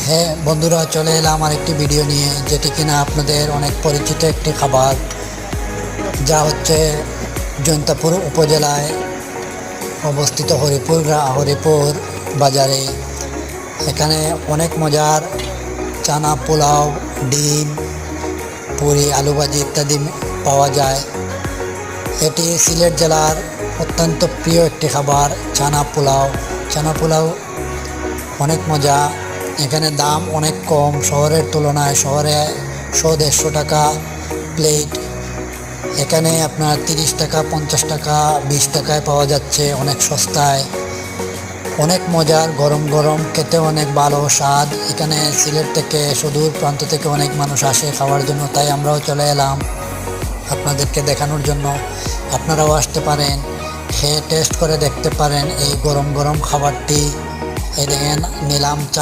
হ্যাঁ বন্ধুরা, চলে এলাম আর একটি ভিডিও নিয়ে, যেটি কিনা আপনাদের অনেক পরিচিত একটি খাবার। যা হচ্ছে জৈন্তাপুর উপজেলায় অবস্থিত হরিপুর হরিপুর বাজারে। এখানে অনেক মজার চানা পোলাও, ডিম, পুরি, আলু ভাজি ইত্যাদি পাওয়া যায়। এটি সিলেট জেলার অত্যন্ত প্রিয় একটি খাবার, চানা পোলাও। চানা পোলাও অনেক মজা। এখানে দাম অনেক কম। শহরের তুলনায় শহরে শো দেড়শো টাকা প্লেট। এখানে আপনার তিরিশ টাকা, পঞ্চাশ টাকা, বিশ টাকায় পাওয়া যাচ্ছে অনেক সস্তায়। অনেক মজার, গরম গরম, খেতে অনেক ভালো, স্বাদ। এখানে সিলেট থেকে সুদূর প্রান্ত থেকে অনেক মানুষ আসে খাওয়ার জন্য, তাই আমরাও চলে এলাম আপনাদেরকে দেখানোর জন্য। আপনারাও আসতে পারেন, খেয়ে টেস্ট করে দেখতে পারেন এই গরম গরম খাবারটি। এই দেখেন, নিলাম চা